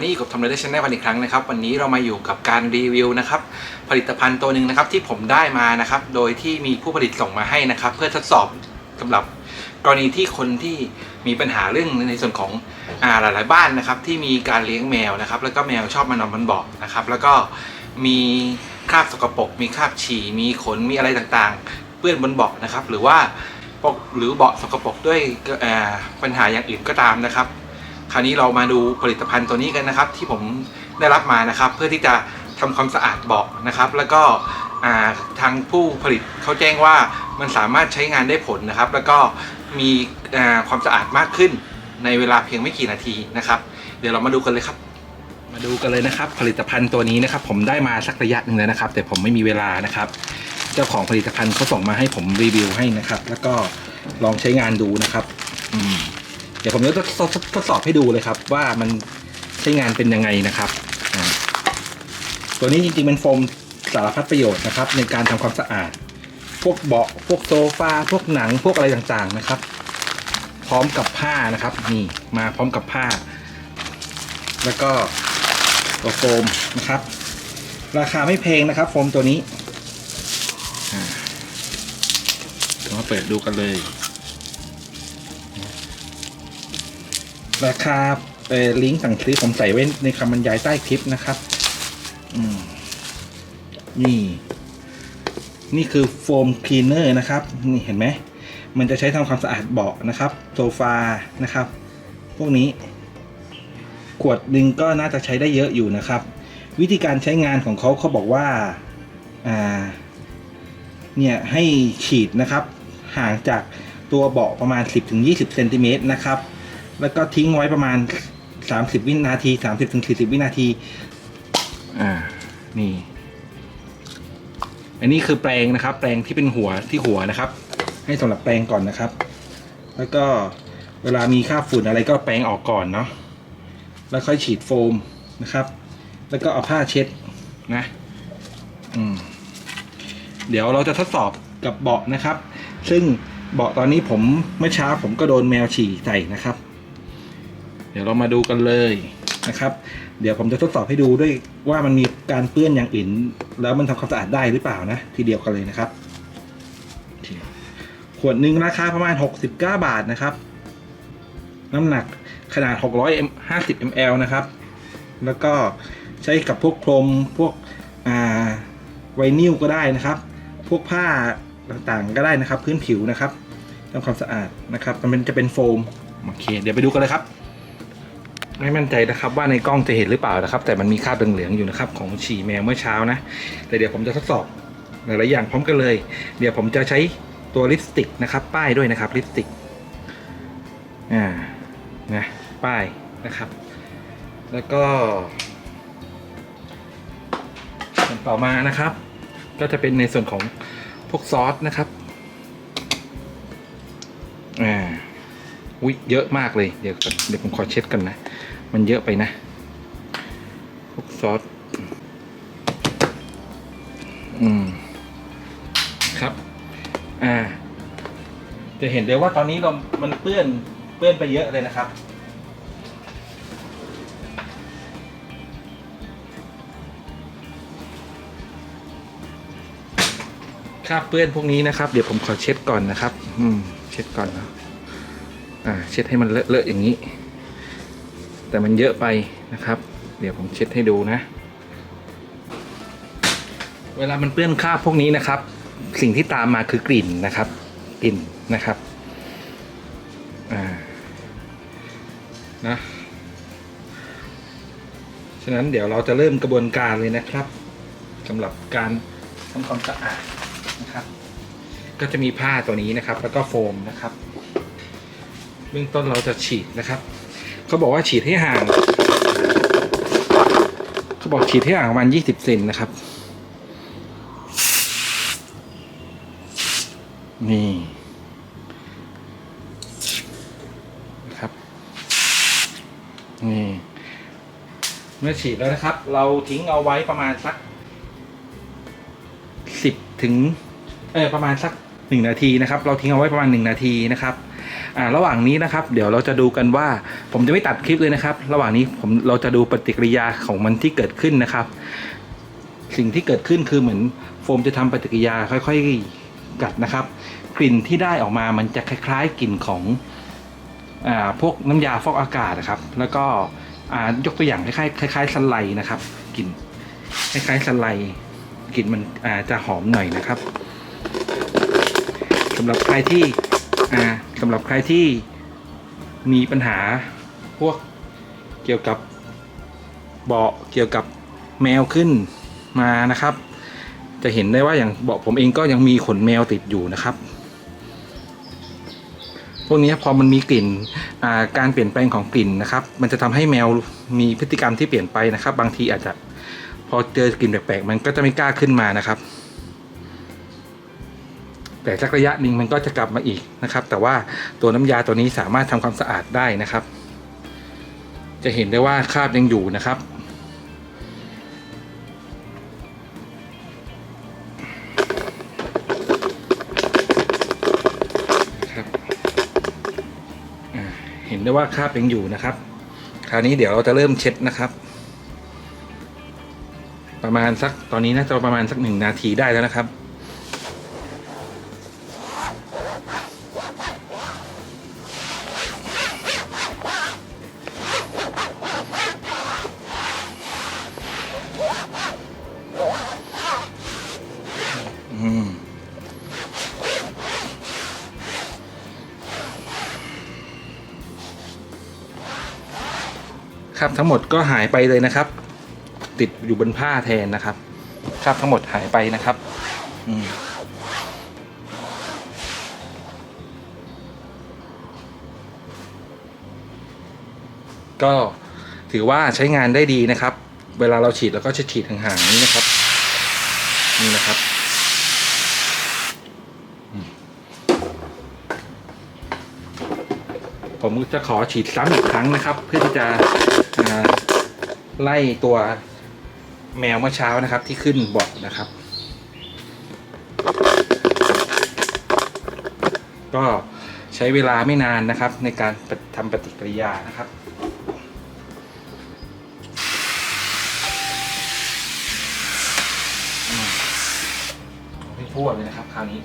ครับวันนี้อยู่กับทำเลยได้ชแนลวันอีกครั้งนะครับ วันนี้เรามาอยู่กับการรีวิวนะครับผลิตภัณฑ์ตัวหนึ่งนะครับที่ผมได้มานะครับ โดยที่มีผู้ผลิตส่งมาให้นะครับ เพื่อทดสอบสำหรับกรณีที่คนที่มีปัญหาเรื่องในส่วนของอ่าหลาย ๆ บ้านนะครับ ที่มีการเลี้ยงแมวนะครับ แล้วก็แมวชอบมานอนบนเบาะนะครับ แล้วก็มีคราบสกปรกมีคราบฉี่มีขนมีอะไรต่างๆ เปื้อนบนเบาะนะครับ หรือว่าหรือเบาะสกปรกด้วยปัญหาอย่างอื่นก็ตามนะครับ คราวนี้เรามาดูผลิตภัณฑ์ตัวนี้กันนะครับ ที่ผมได้รับมานะครับ เพื่อที่จะทำความสะอาดเบาะนะครับ แล้วก็ทางผู้ผลิตเขาแจ้งว่ามันสามารถใช้งานได้ผลนะครับ แล้วก็มีความสะอาดมากขึ้นในเวลาเพียงไม่กี่นาทีนะครับ เดี๋ยวเรามาดูกันเลยครับ มาดูกันเลยนะครับ ผลิตภัณฑ์ตัวนี้นะครับ ผมได้มาสักระยะหนึ่งแล้วนะครับ แต่ผมไม่มีเวลานะครับ เจ้าของผลิตภัณฑ์เขาส่งมาให้ผมรีวิวให้นะครับ แล้วก็ลองใช้งานดูนะครับ อืม เดี๋ยวผมจะทดทดทดสอบให้ดูเลยครับ ว่ามันใช้งานเป็นยังไงนะครับตัวนี้จริงๆเป็นโฟมสารพัดประโยชน์นะครับ ในการทำความสะอาด พวกเบาะพวกโซฟาพวกหนังพวกอะไรต่างๆนะครับ พร้อมกับผ้านะครับนี่มาพร้อมกับผ้า แล้วก็ตัวโฟมนะครับ ราคาไม่แพงนะครับ โฟมตัวนี้มาเปิดดูกันเลย ราคาเออลิงก์สั่งซื้อผมใส่ไว้ในคำบรรยายใต้คลิปนะครับนี่ นี่คือโฟมคลีเนอร์นะครับ นี่เห็นไหม มันจะใช้ทำความสะอาดเบาะนะครับ โซฟานะครับ พวกนี้ ขวดหนึ่งก็น่าจะใช้ได้เยอะอยู่นะครับ วิธีการใช้งานของเขาเขาบอกว่าอ่าเนี่ยให้ฉีดนะครับ ห่างจากตัวเบาะประมาณ 10-20เซนติเมตรนะครับ แล้วก็ทิ้งไว้ประมาณ 30 วินาที 30ถึง40 วินาที อ่า นี่ อันนี้คือแปลงนะครับ แปลงที่เป็นหัวที่หัวนะครับ ให้สำหรับแปลงก่อนนะครับ แล้วก็เวลามีค่าบฝุ่นอะไรก็แปลงออกก่อนเนาะ แล้วค่อยฉีดโฟมนะครับ แล้วก็เอาผ้าเช็ดนะ อืม เดี๋ยวเราจะทดสอบกับเบาะนะครับ ซึ่งเบาะตอนนี้ผมเมื่อเช้าผมก็โดนแมวฉี่ใส่นะครับ เดี๋ยวเรามาดูกันเลยนะครับ เดี๋ยวผมจะทดสอบให้ดูด้วยว่ามันมีการเปื้อนอย่างอื่น แล้วมันทำความสะอาดได้หรือเปล่านะ ทีเดียวกันเลยนะครับ ขวดหนึ่งราคาประมาณ 69 บาทนะครับ น้ำหนักขนาด 650 ml นะครับ แล้วก็ใช้กับพวกพรมพวกอ่าไวนิลก็ได้นะครับ พวกผ้าต่างๆก็ได้นะครับ พื้นผิวนะครับทำความสะอาดนะครับ มันเป็นจะเป็นโฟมโอเค เดี๋ยวไปดูกันเลยครับ ไม่มั่นใจนะครับว่าในกล้องจะเห็นหรือเปล่านะครับ แต่มันมีคราบเหลืองๆอยู่นะครับของฉี่แมวเมื่อเช้านะ แต่เดี๋ยวผมจะทดสอบหลายๆอย่างพร้อมกันเลย เดี๋ยวผมจะใช้ตัวลิปสติกนะครับ ป้ายด้วยนะครับลิปสติกอ่านะป้ายนะครับ แล้วก็ส่วนต่อมานะครับ ก็จะเป็นในส่วนของพวกซอสนะครับ อุ้ยเยอะมากเลย เดี๋ยวเดี๋ยวผมขอเช็ดกันนะ มันเยอะไปนะ พวกซอส อืม ครับ อ่า จะเห็นได้ว่าตอนนี้เรามันเปื้อน เปื้อนไปเยอะเลยนะครับคราบเปื้อนพวกนี้นะครับ เดี๋ยวผมขอเช็ดก่อนนะครับ อืม เช็ดก่อนนะ อ่าเช็ดให้มันเลอะๆอย่างนี้ แต่มันเยอะไปนะครับ เดี๋ยวผมเช็ดให้ดูนะ เวลามันเปื้อนคราบพวกนี้นะครับ สิ่งที่ตามมาคือกลิ่นนะครับ กลิ่นนะครับอ่านะฉะนั้นเดี๋ยวเราจะเริ่มกระบวนการเลยนะครับสำหรับการทำความสะอาดนะครับ ก็จะมีผ้าตัวนี้นะครับ แล้วก็โฟมนะครับ เบื้องต้นเราจะฉีดนะครับ เขาบอกว่าฉีดให้ห่าง เขาบอกฉีดให้ห่างประมาณยี่สิบเซนนะครับ นี่นะครับนี่เมื่อฉีดแล้วนะครับ เราทิ้งเอาไว้ประมาณสักสิบถึงเออประมาณสักหนึ่งนาทีนะครับ เราทิ้งเอาไว้ประมาณหนึ่งนาทีนะครับ อ่าระหว่างนี้นะครับ เดี๋ยวเราจะดูกันว่า ผมจะไม่ตัดคลิปเลยนะครับ ระหว่างนี้ผมเราจะดูปฏิกิริยาของมันที่เกิดขึ้นนะครับ สิ่งที่เกิดขึ้นคือเหมือนโฟมจะทำปฏิกิริยาค่อยๆกัดนะครับ กลิ่นที่ได้ออกมามันจะคล้ายๆกลิ่นของอ่าพวกน้ำยาฟอกอากาศนะครับ แล้วก็อ่ายกตัวอย่างคล้ายๆคล้ายๆสไลนะครับกลิ่นคล้ายๆสไลกลิ่นมันอ่าจะหอมหน่อยนะครับสำหรับใครที่ อ่าสำหรับใครที่มีปัญหาพวกเกี่ยวกับเบาะเกี่ยวกับแมวขึ้นมานะครับ จะเห็นได้ว่าอย่างเบาะผมเองก็ยังมีขนแมวติดอยู่นะครับ พวกนี้พอมันมีกลิ่นการเปลี่ยนแปลงของกลิ่นนะครับ มันจะทำให้แมวมีพฤติกรรมที่เปลี่ยนไปนะครับ บางทีอาจจะพอเจอกลิ่นแปลกๆมันก็จะไม่กล้าขึ้นมานะครับ แต่สักระยะหนึ่งมันก็จะกลับมาอีกนะครับ แต่ว่าตัวน้ำยาตัวนี้สามารถทำความสะอาดได้นะครับ จะเห็นได้ว่าคราบยังอยู่นะครับ เห็นได้ว่าคราบยังอยู่นะครับ คราวนี้เดี๋ยวเราจะเริ่มเช็ดนะครับประมาณสักตอนนี้น่าจะประมาณสักหนึ่งนาทีได้แล้วนะครับ ครับทั้งหมดก็หายไปเลยนะครับ ติดอยู่บนผ้าแทนนะครับครับทั้งหมดหายไปนะครับอืมก็ถือว่าใช้งานได้ดีนะครับ เวลาเราฉีดเราก็จะฉีดห่างๆนี้นะครับ นี่นะครับ ผมจะขอฉีดซ้ำอีกครั้งนะครับ เพื่อที่จะาไล่ตัวแมวเมื่อเช้านะครับที่ขึ้นบาะนะครับ ก็ใช้เวลาไม่นานนะครับ ในการทำปฏิกิริยานะครับให้ทั่วเลยนะครับคราวนี้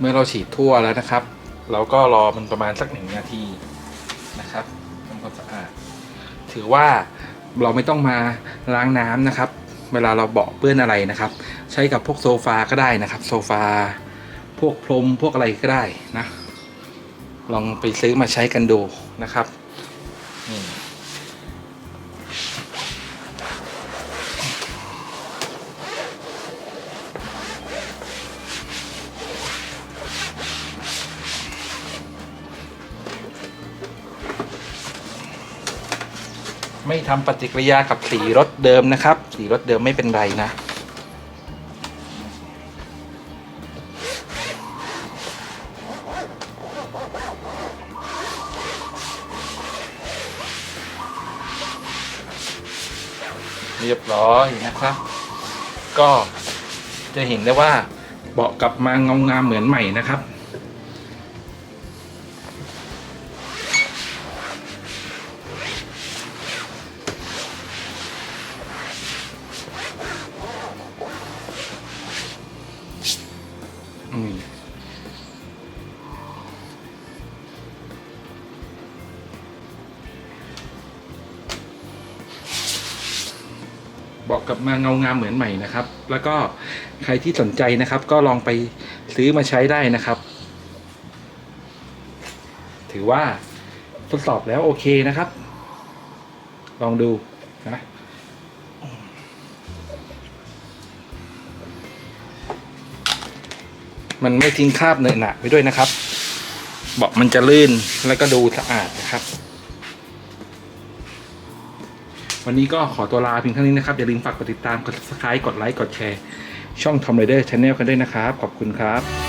เมื่อเราฉีดทั่วแล้วนะครับ เราก็รอมันประมาณสักหนึ่งนาทีนะครับทำความสะอาดถือว่าเราไม่ต้องมาล้างน้ำนะครับ เวลาเราเบาะเปื้อนอะไรนะครับ ใช้กับพวกโซฟาก็ได้นะครับ โซฟาพวกพรมพวกอะไรก็ได้นะ ลองไปซื้อมาใช้กันดูนะครับนี่ ไม่ทำปฏิกิริยากับสีรถเดิมนะครับ สีรถเดิมไม่เป็นไรนะ เรียบร้อยนะครับ ก็จะเห็นได้ว่าเบาะกลับมาเงางามเหมือนใหม่นะครับ กลับมาเงางามเหมือนใหม่นะครับ แล้วก็ใครที่สนใจนะครับ ก็ลองไปซื้อมาใช้ได้นะครับ ถือว่าทดสอบแล้วโอเคนะครับ ลองดูนะมันไม่ทิ้งคราบเหนอะหนะไปด้วยนะครับ เบาะมันจะลื่นแล้วก็ดูสะอาดนะครับ วันนี้ก็ขอตัวลาเพียงเท่านี้นะครับ อย่าลืมฝากกดติดตาม กด subscribe กดไลค์ กดแชร์ ช่อง Tom Raider Channel กันด้วยนะครับ ขอบคุณครับ